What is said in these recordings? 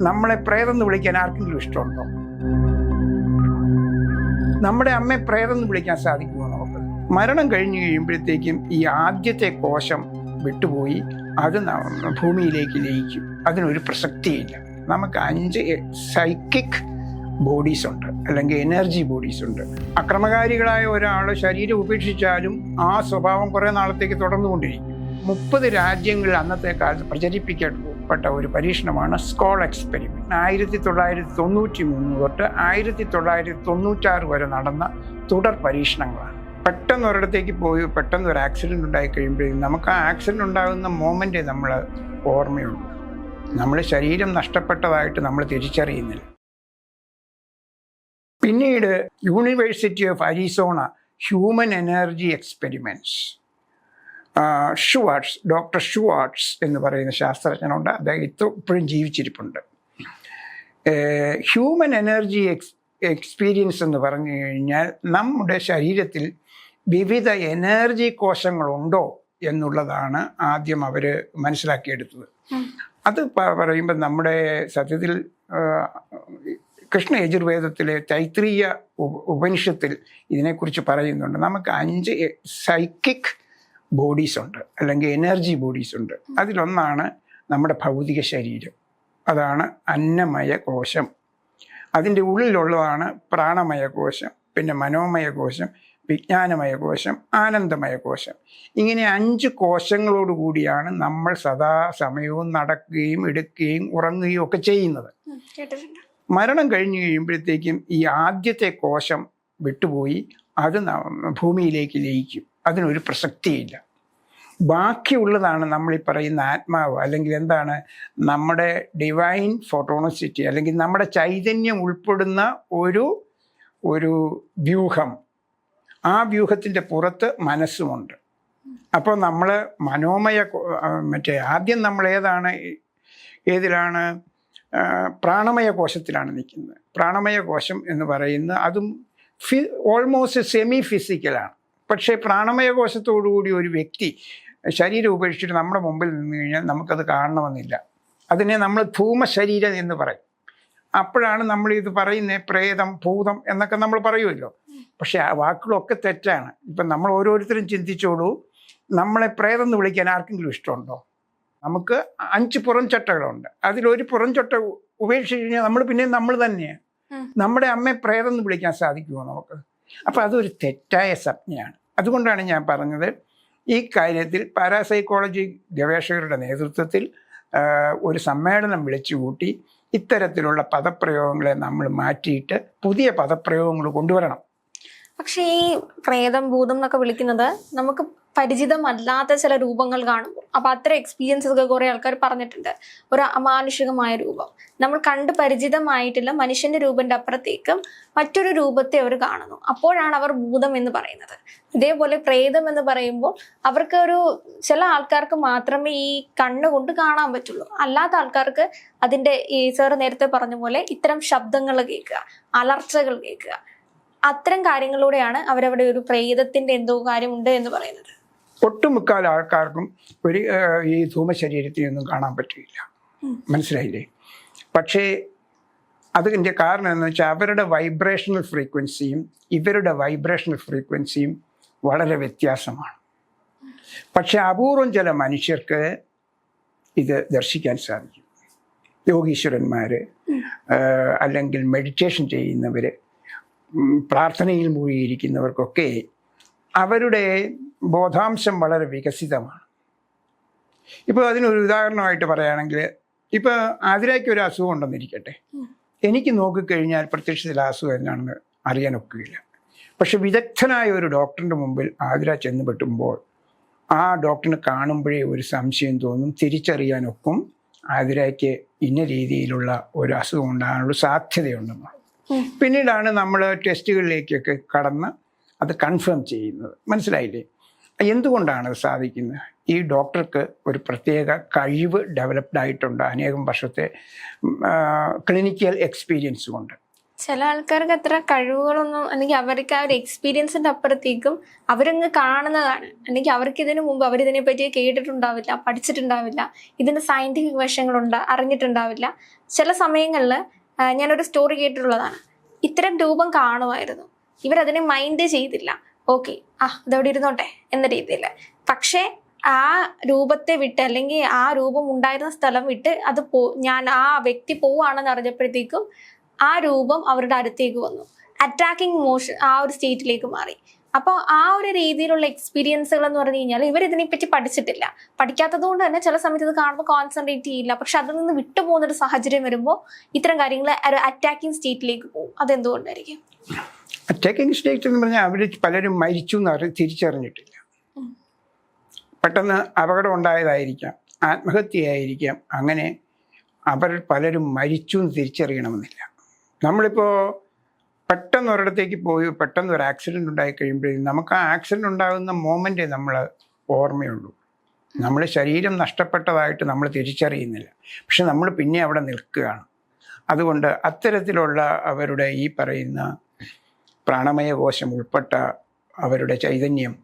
നമ്മളെ പ്രേതം എന്ന് വിളിക്കാൻ ആർക്കെങ്കിലും ഇഷ്ടമുണ്ടോ? നമ്മുടെ അമ്മയെ പ്രേതം എന്ന് വിളിക്കാൻ സാധിക്കുമോ നമുക്ക്? മരണം കഴിഞ്ഞു കഴിയുമ്പോഴത്തേക്കും ഈ ആദ്യത്തെ കോശം വിട്ടുപോയി അത് ഭൂമിയിലേക്ക് ലയിക്കും. അതിനൊരു പ്രസക്തിയില്ല. നമുക്ക് അഞ്ച് സൈക്കിക് ബോഡീസ് ഉണ്ട് അല്ലെങ്കിൽ എനർജി ബോഡീസ് ഉണ്ട്. അക്രമകാരികളായ ഒരാൾ ശരീരം ഉപേക്ഷിച്ചാലും ആ സ്വഭാവം കുറേ നാളത്തേക്ക് തുടർന്നുകൊണ്ടിരിക്കും. മുപ്പത് രാജ്യങ്ങളിൽ അന്നത്തെ കാലത്ത് പ്രചരിപ്പിക്കപ്പെട്ട ഒരു പരീക്ഷണമാണ് സ്കോൾ എക്സ്പെരിമെന്റ് ആയിരത്തി തൊള്ളായിരത്തി തൊണ്ണൂറ്റി മൂന്ന് തൊട്ട് ആയിരത്തി തൊള്ളായിരത്തി തൊണ്ണൂറ്റാറ് വരെ നടന്ന തുടർ പരീക്ഷണങ്ങളാണ്. പെട്ടെന്ന് ഒരിടത്തേക്ക് പോയി പെട്ടെന്ന് ഒരു ആക്സിഡന്റ് ഉണ്ടായി കഴിയുമ്പോഴേക്കും നമുക്ക് ആ ആക്സിഡന്റ് ഉണ്ടാകുന്ന മോമെന്റേ നമ്മൾ ഓർമ്മയുള്ളൂ. നമ്മുടെ ശരീരം നഷ്ടപ്പെട്ടതായിട്ട് നമ്മൾ തിരിച്ചറിയുന്നില്ല. പിന്നീട് university of Arizona human energy experiments Schwartz doctor Schwartz എന്ന് പറയുന്ന ശാസ്ത്രജ്ഞനുണ്ട്. അദ്ദേഹം ഇത്ര- ഇപ്പോഴും ജീവിച്ചിരിപ്പുണ്ട്. ഹ്യൂമൻ എനർജി എക്സ് എക്സ്പീരിയൻസ് എന്ന് പറഞ്ഞു കഴിഞ്ഞാൽ നമ്മുടെ ശരീരത്തിൽ വിവിധ എനർജി കോശങ്ങളുണ്ടോ എന്നുള്ളതാണ് ആദ്യം അവർ മനസ്സിലാക്കിയെടുത്തത്. അത് പറയുമ്പോൾ നമ്മുടെ സത്യത്തിൽ കൃഷ്ണ യജുർവേദത്തിലെ തൈത്രീയ ഉപനിഷത്തിൽ ഇതിനെക്കുറിച്ച് പറയുന്നുണ്ട്. നമുക്ക് അഞ്ച് സൈക്കിക് ബോഡീസ് ഉണ്ട് അല്ലെങ്കിൽ എനർജി ബോഡീസ് ഉണ്ട്. അതിലൊന്നാണ് നമ്മുടെ ഭൗതിക ശരീരം. അതാണ് അന്നമയ കോശം. അതിന്റെ ഉള്ളിലുള്ളതാണ് പ്രാണമയ കോശം പിന്നെ മനോമയ കോശം വിജ്ഞാനമയ കോശം ആനന്ദമയ കോശം. ഇങ്ങനെ അഞ്ച് കോശങ്ങളോട് കൂടിയാണ് നമ്മൾ സദാ സമയവും നടക്കുകയും എടുക്കുകയും ഉറങ്ങുകയും ഒക്കെ ചെയ്യുന്നത്. മരണം കഴിഞ്ഞു കഴിയുമ്പോഴത്തേക്കും ഈ ആദ്യത്തെ കോശം വിട്ടുപോയി അത് ഭൂമിയിലേക്ക് ലയിക്കും. അതിനൊരു പ്രസക്തിയില്ല. ബാക്കിയുള്ളതാണ് നമ്മൾ ഈ പറയുന്ന ആത്മാവ് അല്ലെങ്കിൽ എന്താണ് നമ്മുടെ ഡിവൈൻ ഫോട്ടോണസിറ്റി അല്ലെങ്കിൽ നമ്മുടെ ചൈതന്യം ഉൾപ്പെടുന്ന ഒരു ഒരു വ്യൂഹം. ആ വ്യൂഹത്തിന്റെ പുറത്ത് മനസ്സുമുണ്ട്. അപ്പോൾ നമ്മൾ മനോമയ മറ്റേ ആദ്യം നമ്മൾ ഏതാണ് ഏതിലാണ് പ്രാണമയ കോശത്തിലാണ് നിൽക്കുന്നത്. പ്രാണമയ കോശം എന്ന് പറയുന്നത് അതും ഫി ഓൾമോസ്റ്റ് സെമി ഫിസിക്കലാണ് പക്ഷേ പ്രാണമയ കോശത്തോടുകൂടി ഒരു വ്യക്തി ശരീരം ഉപേക്ഷിച്ചിട്ട് നമ്മുടെ മുമ്പിൽ നിന്ന് കഴിഞ്ഞാൽ നമുക്കത് കാണണമെന്നില്ല. അതിനെ നമ്മൾ ധൂമ ശരീരം എന്ന് പറയും. അപ്പോഴാണ് നമ്മൾ ഇത് പറയുന്നത് പ്രേതം ഭൂതം എന്നൊക്കെ നമ്മൾ പറയുമല്ലോ. പക്ഷേ ആ വാക്കുകളൊക്കെ തെറ്റാണ്. ഇപ്പം നമ്മൾ ഓരോരുത്തരും ചിന്തിച്ചോളൂ നമ്മളെ പ്രേതം എന്ന് വിളിക്കാൻ ആർക്കെങ്കിലും ഇഷ്ടമുണ്ടോ? നമുക്ക് അഞ്ച് പുറംചട്ടകളുണ്ട്. അതിലൊരു പുറംചട്ട ഉപേക്ഷിച്ച് കഴിഞ്ഞാൽ നമ്മൾ പിന്നെ നമ്മൾ തന്നെയാണ് നമ്മുടെ അമ്മയെ പ്രേതം എന്ന് വിളിക്കാൻ സാധിക്കുമോ നമുക്ക്? അപ്പം അതൊരു തെറ്റായ സംജ്ഞയാണ്. അതുകൊണ്ടാണ് ഞാൻ പറഞ്ഞത് ഈ കാര്യത്തിൽ പാരാസൈക്കോളജി ഗവേഷകരുടെ നേതൃത്വത്തിൽ ഒരു സമ്മേളനം വിളിച്ചു കൂട്ടി ഇത്തരത്തിലുള്ള പദപ്രയോഗങ്ങളെ നമ്മൾ മാറ്റിയിട്ട് പുതിയ പദപ്രയോഗങ്ങൾ കൊണ്ടുവരണം. പക്ഷേ ഈ പ്രേതം ഭൂതം എന്നൊക്കെ വിളിക്കുന്നത് നമുക്ക് പരിചിതമല്ലാത്ത ചില രൂപങ്ങൾ കാണും. അപ്പൊ അത്ര എക്സ്പീരിയൻസസ് ഒക്കെ കുറെ ആൾക്കാർ പറഞ്ഞിട്ടുണ്ട്. ഒരു അമാനുഷികമായ രൂപം. നമ്മൾ കണ്ട് പരിചിതമായിട്ടില്ല മനുഷ്യന്റെ രൂപന്റെ അപ്പുറത്തേക്കും മറ്റൊരു രൂപത്തെ അവർ കാണുന്നു. അപ്പോഴാണ് അവർ ഭൂതം എന്ന് പറയുന്നത്. ഇതേപോലെ പ്രേതം എന്ന് പറയുമ്പോൾ അവർക്ക് ഒരു ചില ആൾക്കാർക്ക് മാത്രമേ ഈ കണ്ണുകൊണ്ട് കാണാൻ പറ്റുള്ളൂ. അല്ലാത്ത ആൾക്കാർക്ക് അതിന്റെ ഈ സാർ നേരത്തെ പറഞ്ഞ പോലെ ഇത്തരം ശബ്ദങ്ങൾ കേൾക്കുക അലർച്ചകൾ കേൾക്കുക അത്തരം കാര്യങ്ങളിലൂടെയാണ് അവരവിടെ ഒരു പ്രേതത്തിന്റെ എന്തോ കാര്യമുണ്ട് എന്ന് പറയുന്നത്. ഒട്ടുമുക്കാൽ ആൾക്കാർക്കും ഒരു ഈ ഈ ധൂമശരീരത്തിനൊന്നും കാണാൻ പറ്റില്ല മനസ്സിലായില്ലേ? പക്ഷേ അതിന്റെ കാരണം എന്ന് വെച്ചാൽ അവരുടെ വൈബ്രേഷണൽ ഫ്രീക്വൻസിയും ഇവരുടെ വൈബ്രേഷണൽ ഫ്രീക്വൻസിയും വളരെ വ്യത്യാസമാണ്. പക്ഷെ അപൂർവം ചില മനുഷ്യർക്ക് ഇത് ദർശിക്കാൻ സാധിക്കും. യോഗീശ്വരന്മാർ അല്ലെങ്കിൽ മെഡിറ്റേഷൻ ചെയ്യുന്നവർ പ്രാർത്ഥനയിൽ മുഴുകിയിരിക്കുന്നവർക്കൊക്കെ അവരുടെ ബോധാംശം വളരെ വികസിതമാണ് ഇപ്പോൾ അതിനൊരു ഉദാഹരണമായിട്ട് പറയുകയാണെങ്കിൽ ഇപ്പോൾ ആതിരയ്ക്ക് ഒരു അസുഖം ഉണ്ടെന്നിരിക്കട്ടെ. എനിക്ക് നോക്കിക്കഴിഞ്ഞാൽ പ്രത്യക്ഷത്തിൽ അസുഖം എന്നാണെന്ന് അറിയാൻ ഒക്കുകയില്ല പക്ഷെ വിദഗ്ധനായ ഒരു ഡോക്ടറിന്റെ മുമ്പിൽ ആതിര ചെന്ന് പെട്ടുമ്പോൾ ആ ഡോക്ടറിനെ കാണുമ്പോഴേ ഒരു സംശയം തോന്നും തിരിച്ചറിയാനൊക്കും ആതിരയ്ക്ക് ഇന്ന രീതിയിലുള്ള ഒരു അസുഖം ഉണ്ടാകാനുള്ള സാധ്യതയുണ്ടെന്നുള്ളത്. പിന്നീടാണ് നമ്മൾ ടെസ്റ്റുകളിലേക്കൊക്കെ കടന്ന് അത് കൺഫേം ചെയ്യുന്നത്. മനസ്സിലായില്ലേ? എന്തുകൊണ്ടാണ് അത് സാധിക്കുന്നത്? ഈ ഡോക്ടർക്ക് ഒരു പ്രത്യേക കഴിവ് ഡെവലപ്ഡ് ആയിട്ടുണ്ട്. അനേകം വർഷത്തെ ക്ലിനിക്കൽ എക്സ്പീരിയൻസ് കൊണ്ട്. ചില ആൾക്കാർക്ക് അത്ര കഴിവുകളൊന്നും അല്ലെങ്കിൽ അവർക്ക് ആ ഒരു എക്സ്പീരിയൻസിന്റെ അപ്പുറത്തേക്കും അവരങ്ങ് കാണുന്നതാണ്. അല്ലെങ്കിൽ അവർക്ക് ഇതിനു മുമ്പ് അവർ ഇതിനെ പറ്റി കേട്ടിട്ടുണ്ടാവില്ല പഠിച്ചിട്ടുണ്ടാവില്ല ഇതിന്റെ സയന്റിഫിക് വശങ്ങളുണ്ട് അറിഞ്ഞിട്ടുണ്ടാവില്ല. ചില സമയങ്ങളിൽ ഞാനൊരു സ്റ്റോറി കേട്ടിട്ടുള്ളതാണ്. ഇത്തരം രൂപം കാണുമായിരുന്നു. ഇവരതിനെ മൈൻഡ് ചെയ്തില്ല. ഓക്കെ ആ അതവിടെ ഇരുന്നോട്ടെ എന്ന രീതിയിൽ. പക്ഷേ ആ രൂപത്തെ വിട്ട് അല്ലെങ്കിൽ ആ രൂപം ഉണ്ടായിരുന്ന സ്ഥലം വിട്ട് അത് പോ ഞാൻ ആ വ്യക്തി പോവാണെന്ന് അറിഞ്ഞപ്പോഴത്തേക്കും ആ രൂപം അവരുടെ അടുത്തേക്ക് വന്നു. അറ്റാക്കിംഗ് മോഷൻ ആ ഒരു സ്റ്റേറ്റിലേക്ക് മാറി. അപ്പോൾ ആ ഒരു രീതിയിലുള്ള എക്സ്പീരിയൻസുകൾ എന്ന് പറഞ്ഞു കഴിഞ്ഞാൽ ഇവർ ഇതിനെപ്പറ്റി പഠിച്ചിട്ടില്ല. പഠിക്കാത്തത് കൊണ്ട് തന്നെ ചില സമയത്ത് ഇത് കാണുമ്പോൾ കോൺസെൻട്രേറ്റ് ചെയ്യില്ല. പക്ഷെ അതിൽ നിന്ന് വിട്ടുപോകുന്ന ഒരു സാഹചര്യം വരുമ്പോൾ ഇത്തരം കാര്യങ്ങൾ ഒരു അറ്റാക്കിംഗ് സ്റ്റേറ്റിലേക്ക് പോകും. അതെന്തുകൊണ്ടായിരിക്കും? അറ്റാക്കിംഗ് സ്റ്റേറ്റ് എന്ന് പറഞ്ഞാൽ അവർ പലരും മരിച്ചു എന്ന് അറി തിരിച്ചറിഞ്ഞിട്ടില്ല. പെട്ടെന്ന് അപകടം ഉണ്ടായതായിരിക്കാം. ആത്മഹത്യയായിരിക്കാം. അങ്ങനെ അവർ പലരും മരിച്ചു എന്ന് തിരിച്ചറിയണമെന്നില്ല. നമ്മളിപ്പോൾ പെട്ടെന്ന് ഒരിടത്തേക്ക് പോയി പെട്ടെന്ന് ഒരു ആക്സിഡന്റ് ഉണ്ടായി കഴിയുമ്പോഴേ നമുക്ക് ആ ആക്സിഡന്റ് ഉണ്ടാകുന്ന മോമെന്റേ നമ്മൾ ഓർമ്മയുള്ളൂ. നമ്മൾ ശരീരം നഷ്ടപ്പെട്ടതായിട്ട് നമ്മൾ തിരിച്ചറിയുന്നില്ല. പക്ഷെ നമ്മൾ പിന്നെ അവിടെ നിൽക്കുകയാണ്. അതുകൊണ്ട് അത്തരത്തിലുള്ള അവരുടെ ഈ പറയുന്ന പ്രാണമയ കോശം ഉൾപ്പെട്ട അവരുടെ ചൈതന്യം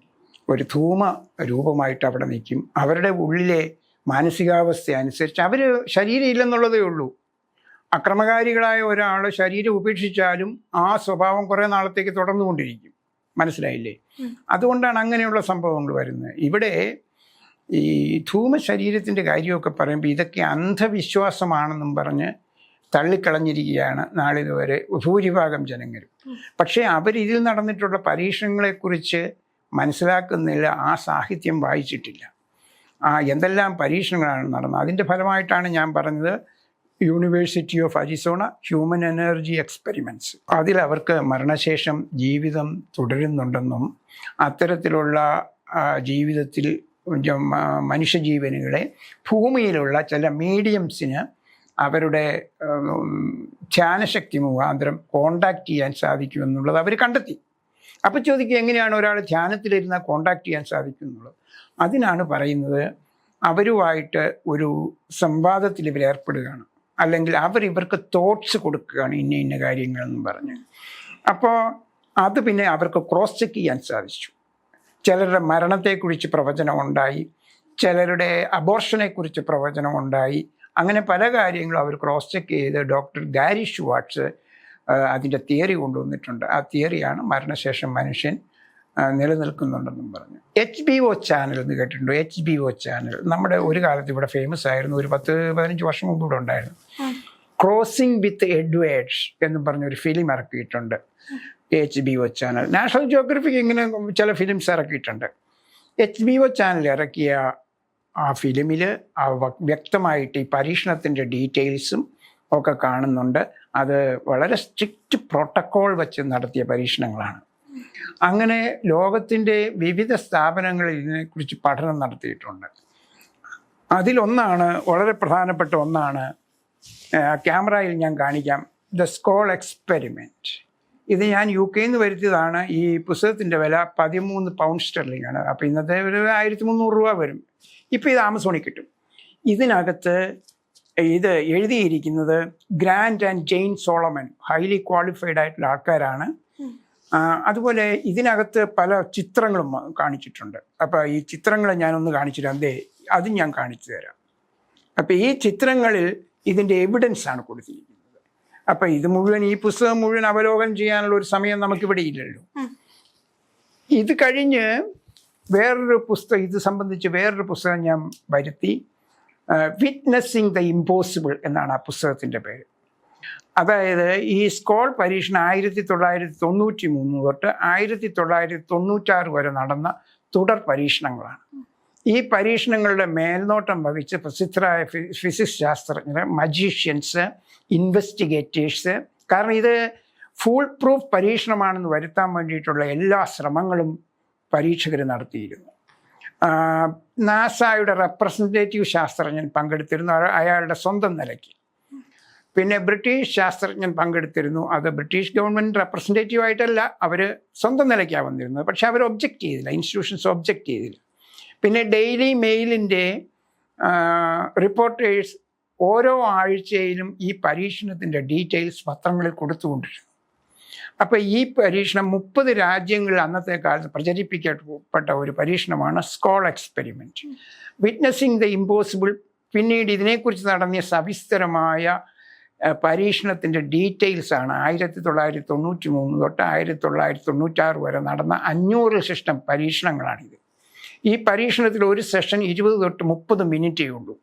ഒരു ധൂമ രൂപമായിട്ട് അവിടെ നിൽക്കും. അവരുടെ ഉള്ളിലെ മാനസികാവസ്ഥ അനുസരിച്ച് അവർ ശരീരം ഇല്ലെന്നുള്ളതേ ഉള്ളൂ. അക്രമകാരികളായ ഒരാൾ ശരീരം ഉപേക്ഷിച്ചാലും ആ സ്വഭാവം കുറേ നാളത്തേക്ക് തുടർന്നുകൊണ്ടിരിക്കും. മനസ്സിലായില്ലേ. അതുകൊണ്ടാണ് അങ്ങനെയുള്ള സംഭവങ്ങൾ വരുന്നത്. ഇവിടെ ഈ ധൂമ ശരീരത്തിന്റെ കാര്യമൊക്കെ പറയുമ്പോൾ ഇതൊക്കെ അന്ധവിശ്വാസമാണെന്നും പറഞ്ഞ് തള്ളിക്കളഞ്ഞിരിക്കുകയാണ് നാളിതുവരെ ഭൂരിഭാഗം ജനങ്ങളും. പക്ഷേ അവരിതിൽ നടന്നിട്ടുള്ള പരീക്ഷണങ്ങളെക്കുറിച്ച് മനസ്സിലാക്കുന്നില്ല ആ സാഹിത്യം വായിച്ചിട്ടില്ല. ആ എന്തെല്ലാം പരീക്ഷണങ്ങളാണ് നടന്നത്? അതിന്റെ ഫലമായിട്ടാണ് ഞാൻ പറഞ്ഞത് university of Arizona human energy experiments അതിൽ അവർക്ക് മരണശേഷം ജീവിതം തുടരുന്നുണ്ടെന്നും അത്തരത്തിലുള്ള ജീവിതത്തിൽ മനുഷ്യജീവനുകളെ ഭൂമിയിലുള്ള ചില മീഡിയംസിന് അവരുടെ ധ്യാനശക്തി മുഖാന്തരം കോണ്ടാക്ട് ചെയ്യാൻ സാധിക്കുമെന്നുള്ളത് അവർ കണ്ടെത്തി. അപ്പോൾ ചോദിക്കുക എങ്ങനെയാണ് ഒരാൾ ധ്യാനത്തിലിരുന്നാൽ കോണ്ടാക്ട് ചെയ്യാൻ സാധിക്കുന്നുള്ളത്? അതിനാണ് പറയുന്നത് അവരുമായിട്ട് ഒരു സംവാദത്തിൽ ഇവർ ഏർപ്പെടുകയാണ്. അല്ലെങ്കിൽ അവർ ഇവർക്ക് തോട്ട്സ് കൊടുക്കുകയാണ് ഇന്ന ഇന്ന കാര്യങ്ങളെന്നും പറഞ്ഞ്. അപ്പോൾ അത് പിന്നെ അവർക്ക് ക്രോസ് ചെക്ക് ചെയ്യാൻ സാധിച്ചു. ചിലരുടെ മരണത്തെക്കുറിച്ച് പ്രവചനമുണ്ടായി ചിലരുടെ അബോർഷനെക്കുറിച്ച് പ്രവചനമുണ്ടായി അങ്ങനെ പല കാര്യങ്ങളും അവർ ക്രോസ് ചെക്ക് ചെയ്ത് ഡോക്ടർ ഗാരി ഷുവാട്സ് അതിന്റെ തിയറി കൊണ്ടുവന്നിട്ടുണ്ട്. ആ തിയറിയാണ് മരണശേഷം മനുഷ്യൻ നിലനിൽക്കുന്നുണ്ടെന്നും പറഞ്ഞു. എച്ച് ബി ഒ ചാനൽ എന്ന് കേട്ടിട്ടുണ്ടോ? എച്ച് ബി ഒ ചാനൽ നമ്മുടെ ഒരു കാലത്ത് ഇവിടെ ഫേമസ് ആയിരുന്നു. ഒരു പത്ത് പതിനഞ്ച് വർഷം മുമ്പ് ഇവിടെ ഉണ്ടായിരുന്നു. ക്രോസിംഗ് വിത്ത് എഡ്വേഡ്സ് എന്ന് പറഞ്ഞൊരു ഫിലിം ഇറക്കിയിട്ടുണ്ട്. H B O channel national geographic ഇങ്ങനെ ചില ഫിലിംസ് ഇറക്കിയിട്ടുണ്ട്. എച്ച് ബി ഒ ചാനൽ ഇറക്കിയ ആ ഫിലിമിൽ ആ വ്യക്തമായിട്ട് ഈ പരീക്ഷണത്തിന്റെ ഡീറ്റെയിൽസും ഒക്കെ കാണുന്നുണ്ട്. അത് വളരെ സ്ട്രിക്റ്റ് പ്രോട്ടോക്കോൾ വെച്ച് നടത്തിയ പരീക്ഷണങ്ങളാണ്. അങ്ങനെ ലോകത്തിന്റെ വിവിധ സ്ഥാപനങ്ങളിൽ ഇതിനെക്കുറിച്ച് പഠനം നടത്തിയിട്ടുണ്ട്. അതിലൊന്നാണ് വളരെ പ്രധാനപ്പെട്ട ഒന്നാണ് ക്യാമറയിൽ ഞാൻ കാണിക്കാം. The Scole experiment. ഇത് ഞാൻ യു കെയിൽ നിന്ന് വരുത്തിയതാണ് ഈ പുസ്തകത്തിന്റെ വില പതിമൂന്ന് പൗണ്ട് സ്റ്റെർലിംഗ് ആണ്. അപ്പോൾ ഇന്നത്തെ ഒരു ആയിരത്തി മുന്നൂറ് രൂപ വരും. ഇപ്പോൾ ഇത് ആമസോണിൽ കിട്ടും. ഇതിനകത്ത് ഇത് എഴുതിയിരിക്കുന്നത് Grant and Jane Solomon highly qualified ആയിട്ടുള്ള ആൾക്കാരാണ്. അതുപോലെ ഇതിനകത്ത് പല ചിത്രങ്ങളും കാണിച്ചിട്ടുണ്ട്. അപ്പോൾ ഈ ചിത്രങ്ങൾ ഞാനൊന്ന് കാണിച്ചു തരാം ദേ അതും ഞാൻ കാണിച്ചു തരാം. അപ്പോൾ ഈ ചിത്രങ്ങളിൽ ഇതിന്റെ എവിഡൻസ് ആണ് കൊടുത്തിരിക്കുന്നത്. അപ്പോൾ ഇത് മുഴുവൻ ഈ പുസ്തകം മുഴുവൻ അവലോകനം ചെയ്യാനുള്ള ഒരു സമയം നമുക്കിവിടെ ഇല്ലല്ലോ. ഇത് കഴിഞ്ഞ് വേറൊരു പുസ്തകം ഇത് സംബന്ധിച്ച് വേറൊരു പുസ്തകം ഞാൻ വരുത്തി. വിറ്റ്നസ്സിങ് ദ ഇമ്പോസിബിൾ എന്നാണ് ആ പുസ്തകത്തിന്റെ പേര്. അതായത് ഈ സ്കോൾ പരീക്ഷണം ആയിരത്തി തൊള്ളായിരത്തി തൊണ്ണൂറ്റി മൂന്ന് തൊട്ട് ആയിരത്തി തൊള്ളായിരത്തി തൊണ്ണൂറ്റാറ് വരെ നടന്ന തുടർ പരീക്ഷണങ്ങളാണ്. ഈ പരീക്ഷണങ്ങളുടെ മേൽനോട്ടം വഹിച്ച് പ്രസിദ്ധരായ ഫിസിക്സ് ശാസ്ത്രജ്ഞർ മജീഷ്യൻസ് ഇൻവെസ്റ്റിഗേറ്റേഴ്സ് കാരണം ഇത് ഫുൾ പ്രൂഫ് പരീക്ഷണമാണെന്ന് വരുത്താൻ വേണ്ടിയിട്ടുള്ള എല്ലാ ശ്രമങ്ങളും പരീക്ഷകർ നടത്തിയിരുന്നു. നാസയുടെ റെപ്രസെന്റേറ്റീവ് ശാസ്ത്രജ്ഞൻ പങ്കെടുത്തിരുന്നു. അയാളുടെ സ്വന്തം നിലയ്ക്ക്. പിന്നെ ബ്രിട്ടീഷ് ശാസ്ത്രജ്ഞൻ പങ്കെടുത്തിരുന്നു. അത് ബ്രിട്ടീഷ് ഗവൺമെന്റ് റെപ്രസെന്റേറ്റീവ് ആയിട്ടല്ല അവർ സ്വന്തം നിലയ്ക്കാണ് വന്നിരുന്നത്. പക്ഷേ അവർ ഒബ്ജക്റ്റ് ചെയ്തില്ല. ഇൻസ്റ്റിറ്റ്യൂഷൻസ് ഒബ്ജക്റ്റ് ചെയ്തില്ല. പിന്നെ ഡെയിലി മെയിലിന്റെ റിപ്പോർട്ടേഴ്സ് ഓരോ ആഴ്ചയിലും ഈ പരീക്ഷണത്തിന്റെ ഡീറ്റെയിൽസ് പത്രങ്ങളിൽ കൊടുത്തുകൊണ്ടിരുന്നു. അപ്പോൾ ഈ പരീക്ഷണം മുപ്പത് രാജ്യങ്ങളിൽ അന്നത്തെ കാലത്ത് പ്രചരിപ്പിക്കപ്പെട്ട ഒരു പരീക്ഷണമാണ് Scole experiment witnessing the impossible പിന്നീട് ഇതിനെക്കുറിച്ച് നടത്തിയ സവിസ്തരമായ പരീക്ഷണത്തിന്റെ ഡീറ്റെയിൽസാണ് ആയിരത്തി തൊള്ളായിരത്തി തൊണ്ണൂറ്റി മൂന്ന് തൊട്ട് ആയിരത്തി തൊള്ളായിരത്തി തൊണ്ണൂറ്റാറ് വരെ നടന്ന അഞ്ഞൂറ് സിസ്റ്റം പരീക്ഷണങ്ങളാണിത്. ഈ പരീക്ഷണത്തിൽ ഒരു സെഷൻ ഇരുപത് തൊട്ട് മുപ്പത് മിനിറ്റേ ഉള്ളൂ.